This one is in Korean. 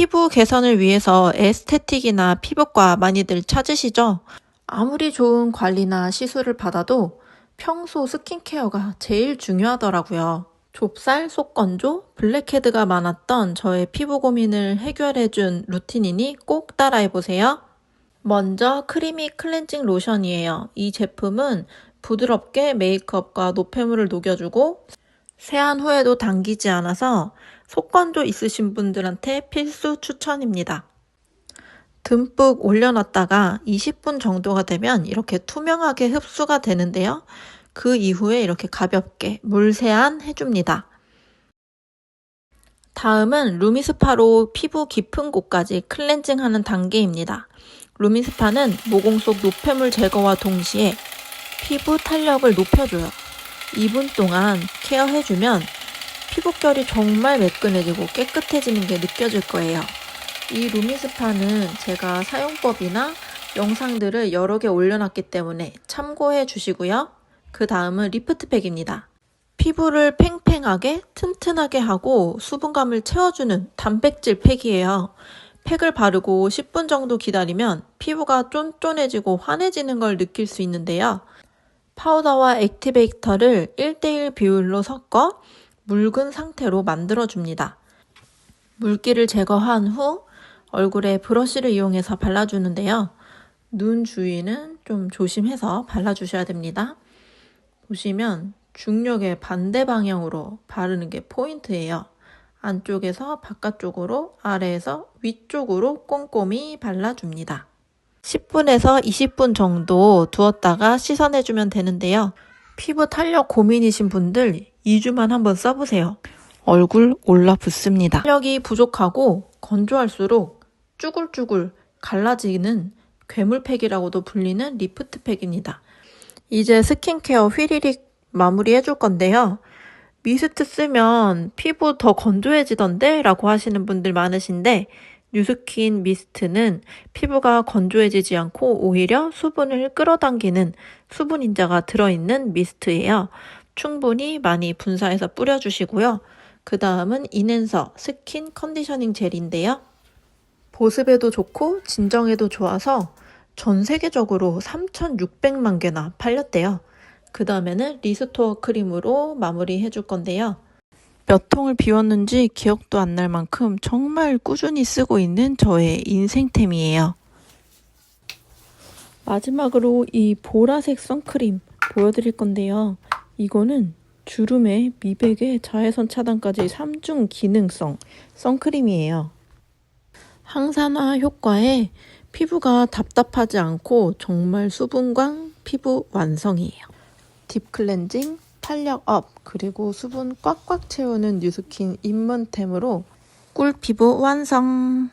피부 개선을 위해서 에스테틱이나 피부과 많이들 찾으시죠? 아무리 좋은 관리나 시술을 받아도 평소 스킨케어가 제일 중요하더라고요. 좁쌀, 속건조, 블랙헤드가 많았던 저의 피부 고민을 해결해준 루틴이니 꼭 따라해보세요. 먼저 크리미 클렌징 로션이에요. 이 제품은 부드럽게 메이크업과 노폐물을 녹여주고 세안 후에도 당기지 않아서 속건조 있으신 분들한테 필수 추천입니다. 듬뿍 올려놨다가 20분 정도가 되면 이렇게 투명하게 흡수가 되는데요. 그 이후에 이렇게 가볍게 물 세안 해줍니다. 다음은 루미스파로 피부 깊은 곳까지 클렌징하는 단계입니다. 루미스파는 모공 속 노폐물 제거와 동시에 피부 탄력을 높여줘요. 2분 동안 케어해주면 피부결이 정말 매끈해지고 깨끗해지는 게 느껴질 거예요. 이 루미스파는 제가 사용법이나 영상들을 여러 개 올려놨기 때문에 참고해 주시고요. 그 다음은 리프트팩입니다. 피부를 팽팽하게 튼튼하게 하고 수분감을 채워주는 단백질 팩이에요. 팩을 바르고 10분 정도 기다리면 피부가 쫀쫀해지고 환해지는 걸 느낄 수 있는데요. 파우더와 액티베이터를 1대1 비율로 섞어 묽은 상태로 만들어줍니다. 물기를 제거한 후 얼굴에 브러쉬를 이용해서 발라주는데요. 눈 주위는 좀 조심해서 발라주셔야 됩니다. 보시면 중력의 반대 방향으로 바르는 게 포인트예요. 안쪽에서 바깥쪽으로, 아래에서 위쪽으로 꼼꼼히 발라줍니다. 10분에서 20분 정도 두었다가 씻어내주면 되는데요. 피부 탄력 고민이신 분들 2주만 한번 써보세요. 얼굴 올라붙습니다. 탄력이 부족하고 건조할수록 쭈글쭈글 갈라지는 괴물팩이라고도 불리는 리프트팩입니다. 이제 스킨케어 휘리릭 마무리 해줄 건데요. 미스트 쓰면 피부 더 건조해지던데? 라고 하시는 분들 많으신데, 뉴스킨 미스트는 피부가 건조해지지 않고 오히려 수분을 끌어당기는 수분 인자가 들어있는 미스트예요. 충분히 많이 분사해서 뿌려주시고요. 그 다음은 이넨서 스킨 컨디셔닝 젤인데요. 보습에도 좋고 진정에도 좋아서 전 세계적으로 3,600만 개나 팔렸대요. 그 다음에는 리스토어 크림으로 마무리 해 줄 건데요. 몇 통을 비웠는지 기억도 안 날 만큼 정말 꾸준히 쓰고 있는 저의 인생템이에요. 마지막으로 이 보라색 선크림 보여드릴 건데요. 이거는 주름에 미백에 자외선 차단까지 3중 기능성 선크림이에요. 항산화 효과에 피부가 답답하지 않고 정말 수분광 피부 완성이에요. 딥 클렌징, 탄력 업, 그리고 수분 꽉꽉 채우는 뉴스킨 입문템으로 꿀 피부 완성!